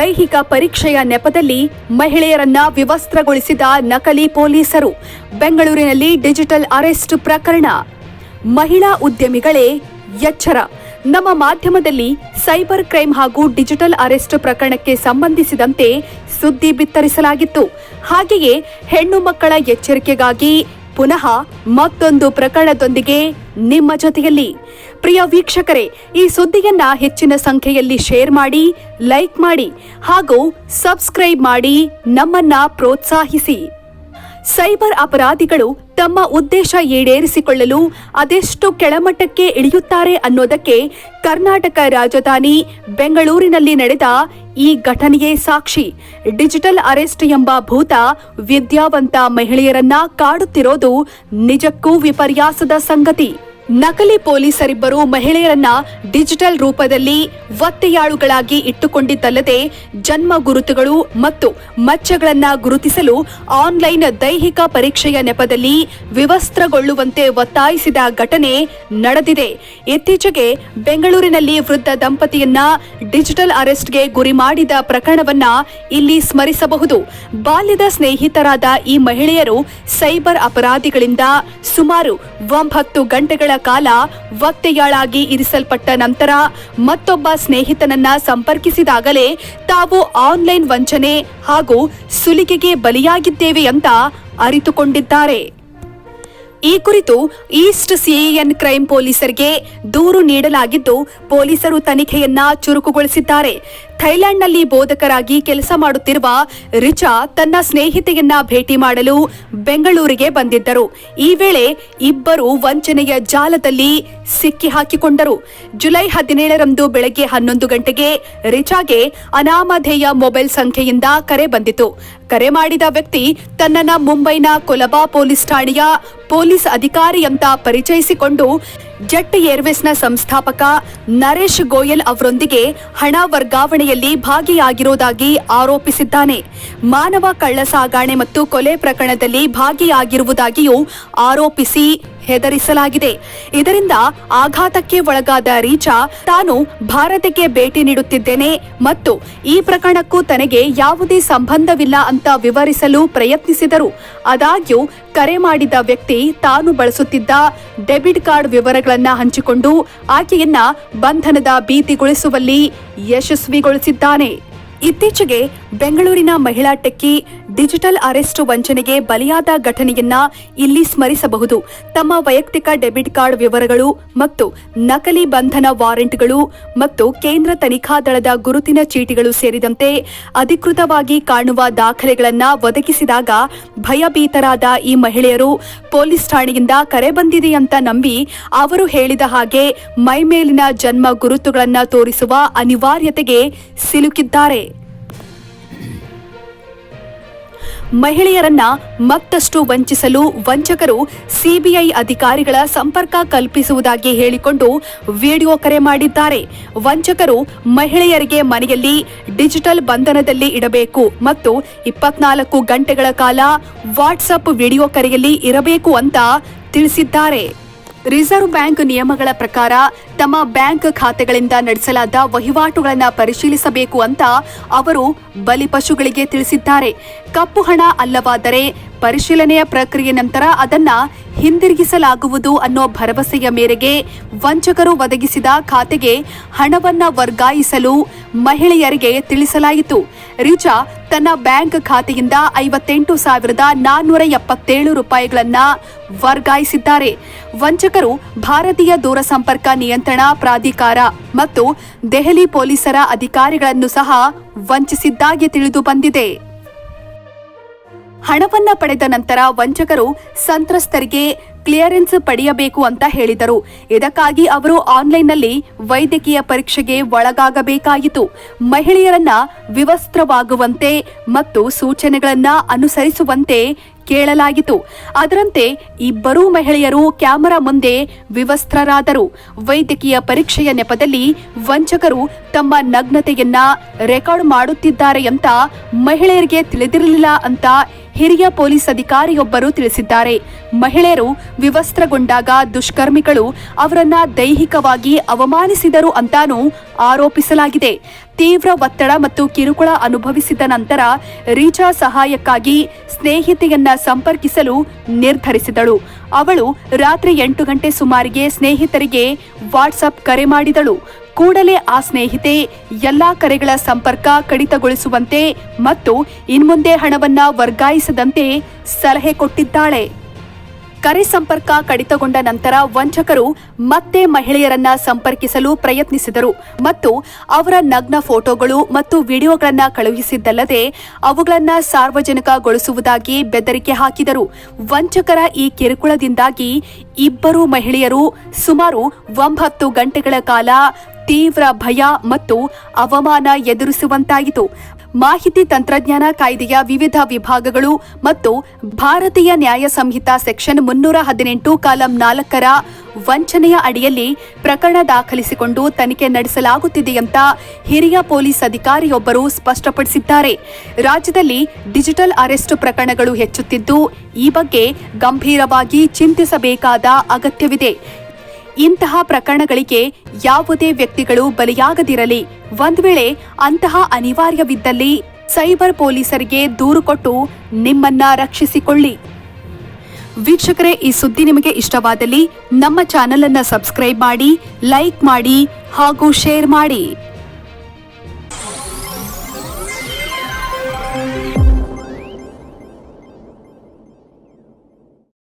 ದೈಹಿಕ ಪರೀಕ್ಷೆಯ ನೆಪದಲ್ಲಿ ಮಹಿಳೆಯರನ್ನ ವಿವಸ್ತ್ರಗೊಳಿಸಿದ ನಕಲಿ ಪೊಲೀಸರು. ಬೆಂಗಳೂರಿನಲ್ಲಿ ಡಿಜಿಟಲ್ ಅರೆಸ್ಟ್ ಪ್ರಕರಣ. ಮಹಿಳಾ ಉದ್ಯಮಿಗಳೇ ಎಚ್ಚರ. ನಮ್ಮ ಮಾಧ್ಯಮದಲ್ಲಿ ಸೈಬರ್ ಕ್ರೈಮ್ ಹಾಗೂ ಡಿಜಿಟಲ್ ಅರೆಸ್ಟ್ ಪ್ರಕರಣಕ್ಕೆ ಸಂಬಂಧಿಸಿದಂತೆ ಸುದ್ದಿ ಬಿತ್ತರಿಸಲಾಗಿತ್ತು. ಹಾಗೆಯೇ ಹೆಣ್ಣು ಮಕ್ಕಳ ಎಚ್ಚರಿಕೆಗಾಗಿ ಪುನಃ ಮತ್ತೊಂದು ಪ್ರಕರಣದೊಂದಿಗೆ ನಿಮ್ಮ ಜೊತೆಯಲ್ಲಿ. ಪ್ರಿಯ ವೀಕ್ಷಕರೇ, ಈ ಸುದ್ದಿಯನ್ನ ಹೆಚ್ಚಿನ ಸಂಖ್ಯೆಯಲ್ಲಿ ಶೇರ್ ಮಾಡಿ, ಲೈಕ್ ಮಾಡಿ ಹಾಗೂ ಸಬ್ಸ್ಕ್ರೈಬ್ ಮಾಡಿ ನಮ್ಮನ್ನ ಪ್ರೋತ್ಸಾಹಿಸಿ. ಸೈಬರ್ ಅಪರಾಧಿಗಳು ತಮ್ಮ ಉದ್ದೇಶ ಈಡೇರಿಸಿಕೊಳ್ಳಲು ಅದೆಷ್ಟು ಕೆಳಮಟ್ಟಕ್ಕೆ ಇಳಿಯುತ್ತಾರೆ ಅನ್ನೋದಕ್ಕೆ ಕರ್ನಾಟಕ ರಾಜಧಾನಿ ಬೆಂಗಳೂರಿನಲ್ಲಿ ನಡೆದ ಈ ಘಟನೆಯೇ ಸಾಕ್ಷಿ. ಡಿಜಿಟಲ್ ಅರೆಸ್ಟ್ ಎಂಬ ಭೂತ ವಿದ್ಯಾವಂತ ಮಹಿಳೆಯರನ್ನ ಕಾಡುತ್ತಿರೋದು ನಿಜಕ್ಕೂ ವಿಪರ್ಯಾಸದ ಸಂಗತಿ. ನಕಲಿ ಪೊಲೀಸರಿಬ್ಬರು ಮಹಿಳೆಯರನ್ನ ಡಿಜಿಟಲ್ ರೂಪದಲ್ಲಿ ಒತ್ತೆಯಾಳುಗಳಾಗಿ ಇಟ್ಟುಕೊಂಡಿದ್ದಲ್ಲದೆ ಜನ್ಮ ಗುರುತುಗಳು ಮತ್ತು ಮಚ್ಚಗಳನ್ನ ಗುರುತಿಸಲು ಆನ್ಲೈನ್ ದೈಹಿಕ ಪರೀಕ್ಷೆಯ ನೆಪದಲ್ಲಿ ವಿವಸ್ತ್ರಗೊಳ್ಳುವಂತೆ ಒತ್ತಾಯಿಸಿದ ಘಟನೆ ನಡೆದಿದೆ. ಇತ್ತೀಚೆಗೆ ಬೆಂಗಳೂರಿನಲ್ಲಿ ವೃದ್ಧ ದಂಪತಿಯನ್ನ ಡಿಜಿಟಲ್ ಅರೆಸ್ಟ್ಗೆ ಗುರಿ ಮಾಡಿದ ಪ್ರಕರಣವನ್ನ ಇಲ್ಲಿ ಸ್ಮರಿಸಬಹುದು. ಬಾಲ್ಯದ ಸ್ನೇಹಿತರಾದ ಈ ಮಹಿಳೆಯರು ಸೈಬರ್ ಅಪರಾಧಿಗಳಿಂದ ಸುಮಾರು ಒಂಬತ್ತು ಗಂಟೆಗಳ ಕಾಲ ವಕ್ತೆಯಾಳಾಗಿ ಇರಿಸಲ್ಪಟ್ಟ ನಂತರ ಮತ್ತೊಬ್ಬ ಸ್ನೇಹಿತನನ್ನ ಸಂಪರ್ಕಿಸಿದಾಗಲೇ ತಾವು ಆನ್ಲೈನ್ ವಂಚನೆ ಹಾಗೂ ಸುಲಿಗೆಗೆ ಬಲಿಯಾಗಿದ್ದೇವೆ ಅಂತ ಅರಿತುಕೊಂಡಿದ್ದಾರೆ. ಈ ಕುರಿತು ಈಸ್ಟ್ ಸಿಎಎನ್ ಕ್ರೈಂ ಪೊಲೀಸರಿಗೆ ದೂರು ನೀಡಲಾಗಿದ್ದು, ಪೊಲೀಸರು ತನಿಖೆಯನ್ನ ಚುರುಕುಗೊಳಿಸಿದ್ದಾರೆ. ಥೈಲ್ಯಾಂಡ್ನಲ್ಲಿ ಬೋಧಕರಾಗಿ ಕೆಲಸ ಮಾಡುತ್ತಿರುವ ರಿಚಾ ತನ್ನ ಸ್ನೇಹಿತೆಯನ್ನ ಭೇಟಿ ಮಾಡಲು ಬೆಂಗಳೂರಿಗೆ ಬಂದಿದ್ದರು. ಈ ವೇಳೆ ಇಬ್ಬರು ವಂಚನೆಯ ಜಾಲದಲ್ಲಿ ಸಿಕ್ಕಿ ಹಾಕಿಕೊಂಡರು ಜುಲೈ ಹದಿನೇಳರಂದು ಬೆಳಗ್ಗೆ ಹನ್ನೊಂದು ಗಂಟೆಗೆ ರಿಚಾಗೆ ಅನಾಮಧೇಯ ಮೊಬೈಲ್ ಸಂಖ್ಯೆಯಿಂದ ಕರೆ ಬಂದಿತು ಕರೆ ಮಾಡಿದ ವ್ಯಕ್ತಿ ತನ್ನನ್ನ ಮುಂಬೈನ ಕೊಲಬಾ ಪೊಲೀಸ್ ಠಾಣೆಯ ಪೊಲೀಸ್ ಅಧಿಕಾರಿ ಅಂತ ಪರಿಚಯಿಸಿಕೊಂಡು ಜೆಟ್ ಏರ್ವೇಸ್ನ ಸಂಸ್ಥಾಪಕ ನರೇಶ್ ಗೋಯಲ್ ಅವರೊಂದಿಗೆ ಹಣ ವರ್ಗಾವಣೆಯಲ್ಲಿ ಭಾಗಿಯಾಗಿರುವುದಾಗಿ ಆರೋಪಿಸಿದ್ದಾನೆ. ಮಾನವ ಕಳ್ಳ ಸಾಗಾಣೆ ಮತ್ತು ಕೊಲೆ ಪ್ರಕರಣದಲ್ಲಿ ಭಾಗಿಯಾಗಿರುವುದಾಗಿಯೂ ಆರೋಪಿಸಿ ಹೆದರಿಸಲಾಗಿದೆ. ಇದರಿಂದ ಆಘಾತಕ್ಕೆ ಒಳಗಾದ ರೀಚಾ ತಾನು ಭಾರತಕ್ಕೆ ಭೇಟಿ ನೀಡುತ್ತಿದ್ದೇನೆ ಮತ್ತು ಈ ಪ್ರಕರಣಕ್ಕೂ ತನಗೆ ಯಾವುದೇ ಸಂಬಂಧವಿಲ್ಲ ಅಂತ ವಿವರಿಸಲು ಪ್ರಯತ್ನಿಸಿದರು. ಆದಾಗ್ಯೂ ಕರೆ ಮಾಡಿದ ವ್ಯಕ್ತಿ ತಾನು ಬಳಸುತ್ತಿದ್ದ ಡೆಬಿಟ್ ಕಾರ್ಡ್ ವಿವರಗಳನ್ನ ಹಂಚಿಕೊಂಡು ಆಕೆಯನ್ನ ಬಂಧನದ ಭೀತಿಗೊಳಿಸುವಲ್ಲಿ ಯಶಸ್ವಿಗೊಳಿಸಿದ್ದಾನೆ. ಇತ್ತೀಚೆಗೆ ಬೆಂಗಳೂರಿನ ಮಹಿಳಾ ಟೆಕ್ಕಿ ಡಿಜಿಟಲ್ ಅರೆಸ್ಟ್ ವಂಚನೆಗೆ ಬಲಿಯಾದ ಘಟನೆಯನ್ನ ಇಲ್ಲಿ ಸ್ಮರಿಸಬಹುದು. ತಮ್ಮ ವೈಯಕ್ತಿಕ ಡೆಬಿಟ್ ಕಾರ್ಡ್ ವಿವರಗಳು ಮತ್ತು ನಕಲಿ ಬಂಧನ ವಾರೆಂಟ್ಗಳು ಮತ್ತು ಕೇಂದ್ರ ತನಿಖಾ ದಳದ ಗುರುತಿನ ಚೀಟಿಗಳು ಸೇರಿದಂತೆ ಅಧಿಕೃತವಾಗಿ ಕಾಣುವ ದಾಖಲೆಗಳನ್ನು ಒದಗಿಸಿದಾಗ ಭಯಭೀತರಾದ ಈ ಮಹಿಳೆಯರು ಪೊಲೀಸ್ ಠಾಣೆಯಿಂದ ಕರೆ ಬಂದಿದೆಯಂತ ನಂಬಿ ಅವರು ಹೇಳಿದ ಹಾಗೆ ಮೈಮೇಲಿನ ಜನ್ಮ ಗುರುತುಗಳನ್ನು ತೋರಿಸುವ ಅನಿವಾರ್ಯತೆಗೆ ಸಿಲುಕಿದ್ದಾರೆ. ಮಹಿಳೆಯರನ್ನ ಮತ್ತಷ್ಟು ವಂಚಿಸಲು ವಂಚಕರು ಸಿಬಿಐ ಅಧಿಕಾರಿಗಳ ಸಂಪರ್ಕ ಕಲ್ಪಿಸುವುದಾಗಿ ಹೇಳಿಕೊಂಡು ವಿಡಿಯೋ ಕರೆ ಮಾಡಿದ್ದಾರೆ. ವಂಚಕರು ಮಹಿಳೆಯರಿಗೆ ಮನೆಯಲ್ಲಿ ಡಿಜಿಟಲ್ ಬಂಧನದಲ್ಲಿ ಇಡಬೇಕು ಮತ್ತು ಇಪ್ಪತ್ನಾಲ್ಕು ಗಂಟೆಗಳ ಕಾಲ ವಾಟ್ಸಪ್ ವಿಡಿಯೋ ಕರೆಯಲ್ಲಿ ಇರಬೇಕು ಅಂತ ತಿಳಿಸಿದ್ದಾರೆ. ರಿಸರ್ವ್ ಬ್ಯಾಂಕ್ ನಿಯಮಗಳ ಪ್ರಕಾರ ತಮ್ಮ ಬ್ಯಾಂಕ್ ಖಾತೆಗಳಿಂದ ನಡೆಸಲಾದ ವಹಿವಾಟುಗಳನ್ನು ಪರಿಶೀಲಿಸಬೇಕು ಅಂತ ಅವರು ಬಲಿಪಶುಗಳಿಗೆ ತಿಳಿಸಿದ್ದಾರೆ. ಕಪ್ಪು ಹಣ ಅಲ್ಲವಾದರೆ ಪರಿಶೀಲನೆಯ ಪ್ರಕ್ರಿಯೆ ನಂತರ ಅದನ್ನು ಹಿಂದಿರುಗಿಸಲಾಗುವುದು ಅನ್ನೋ ಭರವಸೆಯ ಮೇರೆಗೆ ವಂಚಕರು ಒದಗಿಸಿದ ಖಾತೆಗೆ ಹಣವನ್ನು ವರ್ಗಾಯಿಸಲು ಮಹಿಳೆಯರಿಗೆ ತಿಳಿಸಲಾಯಿತು. ರಿಚಾ ತನ್ನ ಬ್ಯಾಂಕ್ ಖಾತೆಯಿಂದ ಐವತ್ತೆಂಟು ಸಾವಿರದ ನಾನ್ನೂರ ಎಪ್ಪತ್ತೇಳು ರೂಪಾಯಿಗಳನ್ನ ವರ್ಗಾಯಿಸಿದ್ದಾರೆ. ವಂಚಕರು ಭಾರತೀಯ ದೂರಸಂಪರ್ಕ ನಿಯಂತ್ರಣ ಪ್ರಾಧಿಕಾರ ಮತ್ತು ದೆಹಲಿ ಪೊಲೀಸರ ಅಧಿಕಾರಿಗಳನ್ನು ಸಹ ವಂಚಿಸಿದ್ದಾಗಿ ತಿಳಿದು ಬಂದಿದೆ. ಹಣವನ್ನ ಪಡೆದ ನಂತರ ವಂಚಕರು ಸಂತ್ರಸ್ತರಿಗೆ ಕ್ಲಿಯರೆನ್ಸ್ ಪಡೆಯಬೇಕು ಅಂತ ಹೇಳಿದರು. ಇದಕ್ಕಾಗಿ ಅವರು ಆನ್ಲೈನ್ನಲ್ಲಿ ವೈದ್ಯಕೀಯ ಪರೀಕ್ಷೆಗೆ ಒಳಗಾಗಬೇಕಾಯಿತು. ಮಹಿಳೆಯರನ್ನ ವಿವಸ್ತ್ರವಾಗುವಂತೆ ಮತ್ತು ಸೂಚನೆಗಳನ್ನ ಅನುಸರಿಸುವಂತೆ ಕೇಳಲಾಗಿತ್ತು ಅದರಂತೆ ಇಬ್ಬರೂ ಮಹಿಳೆಯರು ಕ್ಯಾಮೆರಾ ಮುಂದೆ ವಿವಸ್ತ್ರರಾದರು. ವೈದ್ಯಕೀಯ ಪರೀಕ್ಷೆಯ ನೆಪದಲ್ಲಿ ವಂಚಕರು ತಮ್ಮ ನಗ್ನತೆಯನ್ನ ರೆಕಾರ್ಡ್ ಮಾಡುತ್ತಿದ್ದಾರೆ ಅಂತ ಮಹಿಳೆಯರಿಗೆ ತಿಳಿದಿರಲಿಲ್ಲ ಅಂತ ಹಿರಿಯ ಪೊಲೀಸ್ ಅಧಿಕಾರಿಯೊಬ್ಬರು ತಿಳಿಸಿದ್ದಾರೆ. ಮಹಿಳೆಯರು ವಿವಸ್ತ್ರಗೊಂಡಾಗ ದುಷ್ಕರ್ಮಿಗಳು ಅವರನ್ನ ದೈಹಿಕವಾಗಿ ಅವಮಾನಿಸಿದರು ಅಂತಾನೂ ಆರೋಪಿಸಲಾಗಿದೆ. ತೀವ್ರ ಒತ್ತಡ ಮತ್ತು ಕಿರುಕುಳ ಅನುಭವಿಸಿದ ನಂತರ ರೀಚಾ ಸಹಾಯಕ್ಕಾಗಿ ಸ್ನೇಹಿತೆಯನ್ನ ಸಂಪರ್ಕಿಸಲು ನಿರ್ಧರಿಸಿದಳು. ಅವಳು ರಾತ್ರಿ ಎಂಟು ಗಂಟೆ ಸುಮಾರಿಗೆ ಸ್ನೇಹಿತರಿಗೆ ವಾಟ್ಸಪ್ ಕರೆ ಮಾಡಿದಳು. ಕೂಡಲೇ ಆ ಸ್ನೇಹಿತೆ ಎಲ್ಲಾ ಕರೆಗಳ ಸಂಪರ್ಕ ಕಡಿತಗೊಳಿಸುವಂತೆ ಮತ್ತು ಇನ್ಮುಂದೆ ಹಣವನ್ನ ವರ್ಗಾಯಿಸದಂತೆ ಸಲಹೆ ಕೊಟ್ಟಿದ್ದಾಳೆ. ಕರೆ ಸಂಪರ್ಕ ಕಡಿತಗೊಂಡ ನಂತರ ವಂಚಕರು ಮತ್ತೆ ಮಹಿಳೆಯರನ್ನ ಸಂಪರ್ಕಿಸಲು ಪ್ರಯತ್ನಿಸಿದರು ಮತ್ತು ಅವರ ನಗ್ನ ಫೋಟೋಗಳು ಮತ್ತು ವಿಡಿಯೋಗಳನ್ನು ಕಳುಹಿಸಿದ್ದಲ್ಲದೆ ಅವುಗಳನ್ನು ಸಾರ್ವಜನಿಕಗೊಳಿಸುವುದಾಗಿ ಬೆದರಿಕೆ ಹಾಕಿದರು. ವಂಚಕರ ಈ ಕಿರುಕುಳದಿಂದಾಗಿ ಇಬ್ಬರು ಮಹಿಳೆಯರು ಸುಮಾರು ಒಂಬತ್ತು ಗಂಟೆಗಳ ಕಾಲ ತೀವ್ರ ಭಯ ಮತ್ತು ಅವಮಾನ ಎದುರಿಸುವಂತಾಯಿತು. ಮಾಹಿತಿ ತಂತ್ರಜ್ಞಾನ ಕಾಯ್ದೆಯ ವಿವಿಧ ವಿಭಾಗಗಳು ಮತ್ತು ಭಾರತೀಯ ನ್ಯಾಯ ಸಂಹಿತಾ ಸೆಕ್ಷನ್ ಮುನ್ನೂರ ಹದಿನೆಂಟು ಕಾಲಂ ನಾಲ್ಕರ ವಂಚನೆಯ ಅಡಿಯಲ್ಲಿ ಪ್ರಕರಣ ದಾಖಲಿಸಿಕೊಂಡು ತನಿಖೆ ನಡೆಸಲಾಗುತ್ತಿದೆ ಅಂತ ಹಿರಿಯ ಪೊಲೀಸ್ ಅಧಿಕಾರಿಯೊಬ್ಬರು ಸ್ಪಷ್ಟಪಡಿಸಿದ್ದಾರೆ. ರಾಜ್ಯದಲ್ಲಿ ಡಿಜಿಟಲ್ ಅರೆಸ್ಟ್ ಪ್ರಕರಣಗಳು ಹೆಚ್ಚುತ್ತಿದ್ದು, ಈ ಬಗ್ಗೆ ಗಂಭೀರವಾಗಿ ಚಿಂತಿಸಬೇಕಾದ ಅಗತ್ಯವಿದೆ. ಇಂತಹ ಪ್ರಕರಣಗಳಿಗೆ ಯಾವುದೇ ವ್ಯಕ್ತಿಗಳು ಬಲಿಯಾಗದಿರಲಿ. ಒಂದು ವೇಳೆ ಅಂತಹ ಅನಿವಾರ್ಯವಿದ್ದಲ್ಲಿ ಸೈಬರ್ ಪೊಲೀಸರಿಗೆ ದೂರು ಕೊಟ್ಟು ನಿಮ್ಮನ್ನ ರಕ್ಷಿಸಿಕೊಳ್ಳಿ. ವೀಕ್ಷಕರೇ, ಈ ಸುದ್ದಿ ನಿಮಗೆ ಇಷ್ಟವಾದಲ್ಲಿ ನಮ್ಮ ಚಾನೆಲ್ ಅನ್ನ ಸಬ್ಸ್ಕ್ರೈಬ್ ಮಾಡಿ, ಲೈಕ್ ಮಾಡಿ ಹಾಗೂ ಶೇರ್ ಮಾಡಿ.